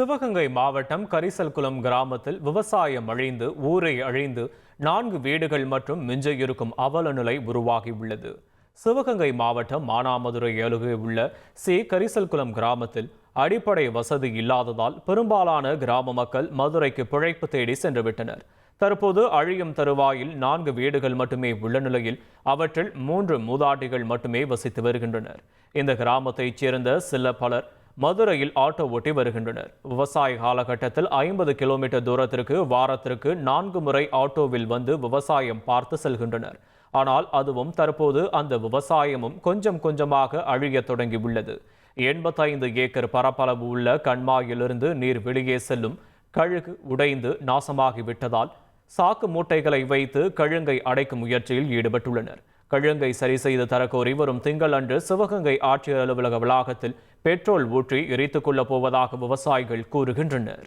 சிவகங்கை மாவட்டம் கரிசல்குளம் கிராமத்தில் விவசாயம் அழிந்து ஊரை அழிந்து நான்கு வீடுகள் மற்றும் மிஞ்ச இருக்கும் அவல நிலை உருவாகியுள்ளது. சிவகங்கை மாவட்டம் மானாமதுரை அருகே உள்ள சி. கரிசல்குளம் கிராமத்தில் அடிப்படை வசதி இல்லாததால் பெரும்பாலான கிராம மக்கள் மதுரைக்கு பிழைப்பு தேடி சென்றுவிட்டனர். தற்போது அழியும் தருவாயில் நான்கு வீடுகள் மட்டுமே உள்ள நிலையில் அவற்றில் மூன்று மூதாட்டிகள் மட்டுமே வசித்து வருகின்றனர். இந்த கிராமத்தைச் சேர்ந்த சில பலர் மதுரையில் ஆட்டோ ஓட்டி வருகின்றனர். விவசாய காலகட்டத்தில் ஐம்பது கிலோமீட்டர் தூரத்திற்கு வாரத்திற்கு நான்கு முறை ஆட்டோவில் வந்து விவசாயம் பார்த்து செல்கின்றனர். ஆனால் அதுவும் தற்போது அந்த விவசாயமும் கொஞ்சம் கொஞ்சமாக அழியத் தொடங்கியுள்ளது. எண்பத்தைந்து ஏக்கர் பரப்பளவு உள்ள கண்மாயிலிருந்து நீர் வெளியே செல்லும் கழுகு உடைந்து நாசமாகிவிட்டதால் சாக்கு மூட்டைகளை வைத்து கழுங்கை அடைக்கும் முயற்சியில் ஈடுபட்டுள்ளனர். கழுங்கை சரி செய்து தரக்கோரி வரும் திங்கள் அன்று சிவகங்கை ஆட்சியர் அலுவலக வளாகத்தில் பெட்ரோல் ஊற்றி எரித்துக் கொள்ளப் போவதாக விவசாயிகள் கூறுகின்றனர்.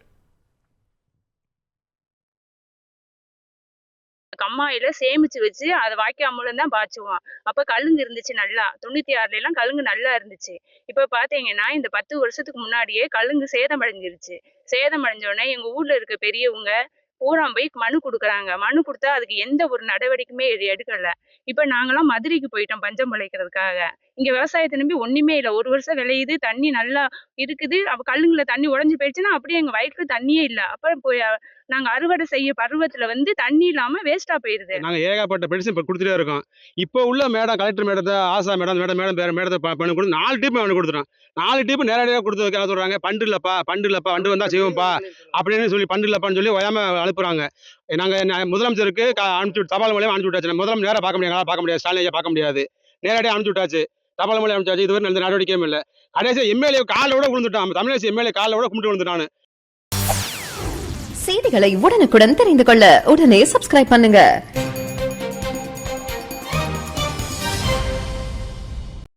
கம்மாயில சேமிச்சு வச்சு அதை வாய்க்கா மூலம் தான் பாய்ச்சுவோம். அப்ப கழுங்கு இருந்துச்சு நல்லா. தொண்ணூத்தி ஆறுல எல்லாம் கழுங்கு நல்லா இருந்துச்சு. இப்ப பாத்தீங்கன்னா இந்த பத்து வருஷத்துக்கு முன்னாடியே கழுங்கு சேதம் அடைஞ்சிருச்சு சேதம் அடைஞ்ச உடனே எங்க ஊர்ல இருக்க பெரியவங்க பூரா போய் மனு கொடுக்குறாங்க. மனு கொடுத்தா அதுக்கு எந்த ஒரு நடவடிக்கையுமே எடுக்கல. இப்ப நாங்களாம் மதுரைக்கு போயிட்டோம் பஞ்சம் பிழைக்கிறதுக்காக இங்க விவசாயத்தை நம்பி ஒண்ணுமே இல்லை. ஒரு வருஷம் விளையுது தண்ணி நல்லா இருக்குது. அப்ப கல்லுங்களை தண்ணி உடஞ்சி போயிடுச்சுன்னா அப்படியே எங்க வயிற்றுல தண்ணியே இல்லை. அப்புறம் போய் நாங்கள் நாங்க அறுவடை செய்ய பருவத்துல வந்து தண்ணி இல்லாம வேஸ்டா போயிருது. நாங்க ஏகப்பட்ட பெடிஷன் இப்போ கொடுத்துட்டே இருக்கோம். இப்போ உள்ள மேடம் கலெக்டர் மேடத்தை ஆசா மேடம் மேடம் மேடம் பேர் மேடத்தை பண்ணி கொடுத்து நாலு டீப் பண்ணி கொடுத்துட்டோம். நாலு டீப் நேரடியாக கொடுத்து வைக்க சொல்றாங்க? பண்டு இல்லப்பா பண்டு இல்லப்பா பண்டு வந்தா செய்வோம்ப்பா அப்படின்னு சொல்லி பண்டு இல்லப்பான்னு சொல்லி ஒயாம அனுப்புறாங்க. நாங்க முதலமைச்சருக்கு அனுப்பிச்சு தபால் மூலியம் அனுப்பிச்சு விட்டாச்சு. முதலமைச்சர் நேராக பார்க்க முடியாது பார்க்க முடியாது ஸ்டாலின் பார்க்க முடியாது. நேரடியாக அனுப்பிச்சு விட்டாச்சு. தபால் அமைச்சர் அனுப்பிச்சாச்சு இதுவரை எந்த நடவடிக்கையும் இல்லை. கடைசியாக எம்எல்ஏ காலில் விட விழுந்துட்டான் தமிழக எம்எல்ஏ காலில் கூட கும்பிட்டு விழுந்துட்டான். செய்திகளை உடனுக்குடன் தெரிந்து கொள்ள உடனே சப்ஸ்கிரைப் பண்ணுங்க.